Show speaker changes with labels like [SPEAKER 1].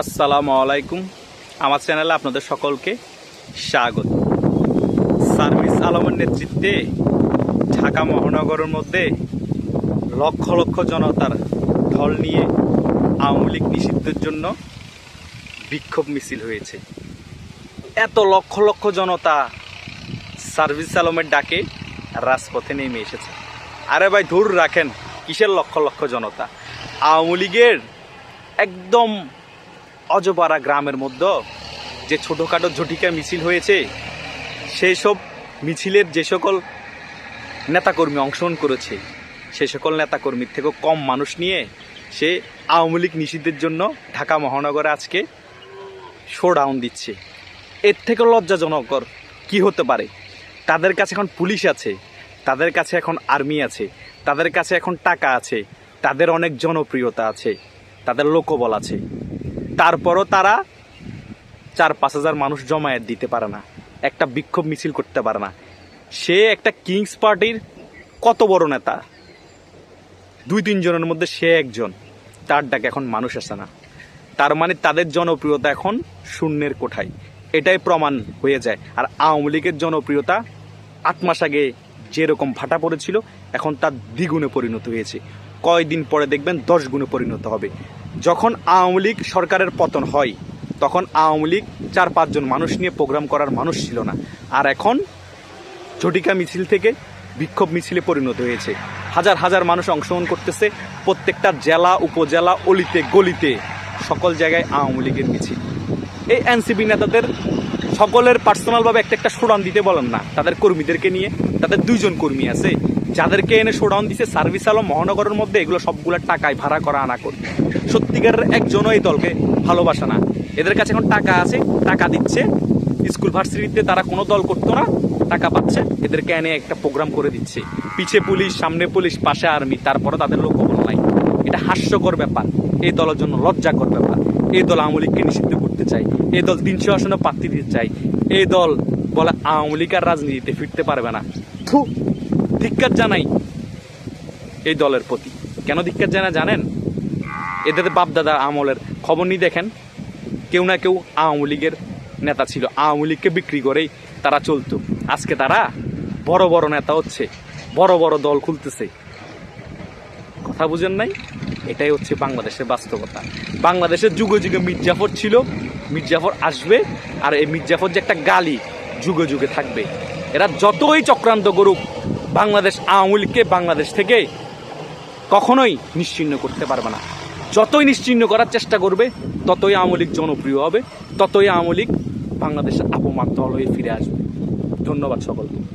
[SPEAKER 1] আসসালামু আলাইকুম। আমার চ্যানেলে আপনাদের সকলকে স্বাগত। সার্ভিস আলমের নেতৃত্বে ঢাকা মহানগরের মধ্যে লক্ষ লক্ষ জনতার ঢল নিয়ে আওয়ামী লীগ নিষিদ্ধের জন্য বিক্ষোভ মিছিল হয়েছে। এত লক্ষ লক্ষ জনতা সার্ভিস আলমের ডাকে রাজপথে নেমে এসেছে। আরে ভাই, ধূর রাখেন, কিসের লক্ষ লক্ষ জনতা? আওয়ামী লীগের একদম অজপাড়া গ্রামের মধ্যে যে ছোটোখাটো ঝটিকা মিছিল হয়েছে, সেই সব মিছিলের যে সকল নেতাকর্মী অংশগ্রহণ করেছে, সে সকল নেতাকর্মীর থেকেও কম মানুষ নিয়ে সে আওয়ামী লীগ নিষিদ্ধের জন্য ঢাকা মহানগরে আজকে শোডাউন দিচ্ছে। এর থেকে লজ্জাজনকর কি হতে পারে? তাদের কাছে এখন পুলিশ আছে, তাদের কাছে এখন আর্মি আছে, তাদের কাছে এখন টাকা আছে, তাদের অনেক জনপ্রিয়তা আছে, তাদের লোকবল আছে। তারপরও তারা চার পাঁচ হাজার মানুষ জমায়েত দিতে পারে না, একটা বিক্ষোভ মিছিল করতে পারে না। সে একটা কিংস পার্টির কত বড় নেতা? দুই তিনজনের মধ্যে সে একজন, তার ডাকে এখন মানুষ আসে না। তার মানে তাদের জনপ্রিয়তা এখন শূন্যের কোঠায়। এটাই প্রমাণ হয়ে যায়। আর আওয়ামী লীগের জনপ্রিয়তা আট মাস আগে যেরকম ভাটা পড়েছিল, এখন তার দ্বিগুণে পরিণত হয়েছে। কয়দিন পরে দেখবেন দশ গুণে পরিণত হবে। যখন আওয়ামী লীগ সরকারের পতন হয়, তখন আওয়ামী লীগ চার পাঁচজন মানুষ নিয়ে প্রোগ্রাম করার মানুষ ছিল না। আর এখন ঝটিকা মিছিল থেকে বিক্ষোভ মিছিলে পরিণত হয়েছে। হাজার হাজার মানুষ অংশগ্রহণ করতেছে, প্রত্যেকটা জেলা, উপজেলা, অলিতে, গলিতে, সকল জায়গায় আওয়ামী লীগের মিছিল। এই এনসিপি নেতাদের সকলের পার্সোনালভাবে একটা একটা শোডাউন দিতে বলেন না। তাদের কর্মীদেরকে নিয়ে। তাদের দুইজন কর্মী আছে। যাদেরকে এনে শোডাউন দিছে সার্ভিস আলম মহানগরের মধ্যে, এগুলো সবগুলো টাকায় ভাড়া করা আনা করি। সত্যিকারের একজনও এই দলকে ভালোবাসে না। এদের কাছে এখন টাকা আছে, টাকা দিচ্ছে। স্কুল ভার্সিটিতে তারা কোনো দল করতো না, টাকা পাচ্ছে। এদেরকে এনে একটা প্রোগ্রাম করে দিচ্ছে। পিছে পুলিশ, সামনে পুলিশ, পাশে আর্মি তারপরে তাদের লোক নাই। এটা হাস্যকর ব্যাপার। এই দলের জন্য লজ্জাকর ব্যাপার। এই দল আওয়ামী লীগকে নিষিদ্ধ করতে চাই এই দল তিনশো আসনে প্রার্থী দিতে চাই এই দল বলে আওয়ামী লীগ আর রাজনীতিতে ফিরতে পারবে না। থু, ধিক্কার জানাই এই দলের প্রতি। কেন ধিক্কার জানা জানেন? এদের বাপদাদা আমলের খবর নিয়ে দেখেন। কেউ না কেউ আওয়ামী লীগের নেতা ছিল। আওয়ামী লীগকে বিক্রি করেই তারা চলতো। আজকে তারা বড় বড় নেতা হচ্ছে। বড় বড় দল খুলতেছে। কথা বুঝেন নাই? এটাই হচ্ছে বাংলাদেশের বাস্তবতা। বাংলাদেশের যুগে যুগে মির্জাফর ছিল, মির্জাফর আসবে, আর এই মির্জাফর যে একটা গালি যুগে যুগে থাকবে। এরা যতই চক্রান্ত করুক, বাংলাদেশ আওয়ামী লীগকে বাংলাদেশ থেকে কখনোই নিশ্চিহ্ন করতে পারবে না। যতই নিশ্চিহ্ন করার চেষ্টা করবে, ততই আওয়ামী লীগ জনপ্রিয় হবে, ততই আওয়ামী লীগ বাংলাদেশের আপমান দল হয়ে ফিরে আসবে। ধন্যবাদ সকলকে।